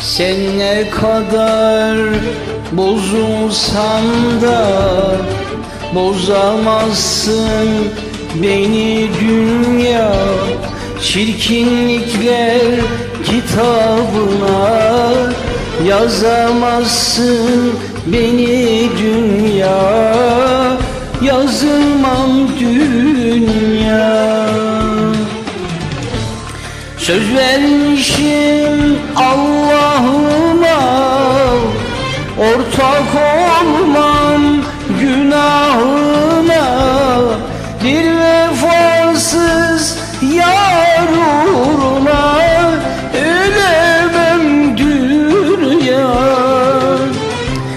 Sen ne kadar bozulsan da Bozamazsın beni dünya. Çirkinlikler kitabına Yazamazsın beni dünya. Yazılmam dünya Söz vermişim Allah'ıma Ortak olmam günahına. Bir vefasız yar uğruna Ölemem dünya.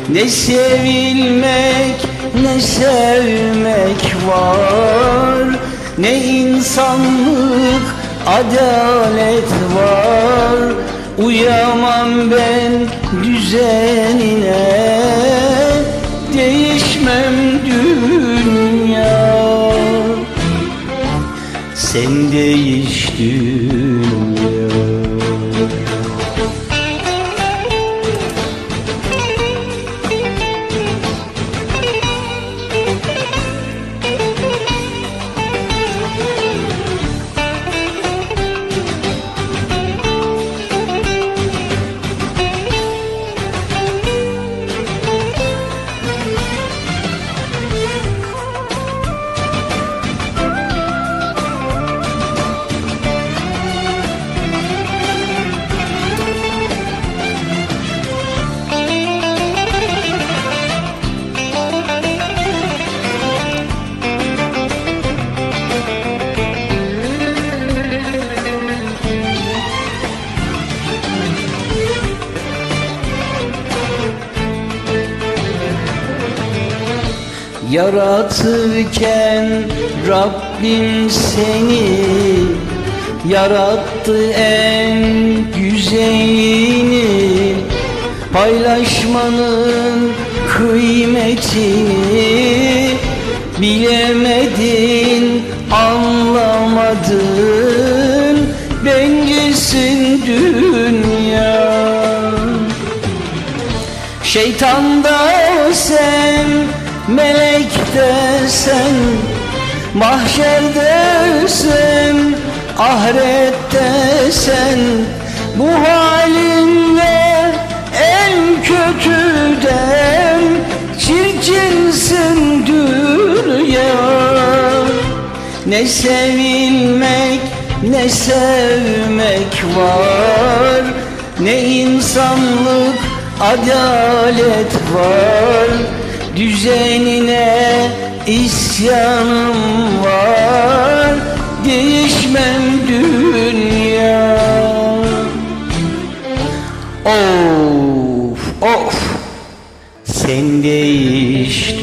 Ne sevilmek ne sevmek var Ne insanlık adalet var Uyamam ben düzenine. Değişmem dünya. Sen değiş Yaratırken Rabbim seni Yarattı en güzelini. Paylaşmanın kıymetini Bilemedin, anlamadın. Bencilsin dünya. Şeytan da sen, melek de sen Mahşerde sen, ahirette sen Bu halinle en kötüden Çirkinsin dünya. Ne sevilmek ne sevmek var Ne insanlık adalet var Düzenine isyanım var Değişmem dünya. Of of sen değiş dünya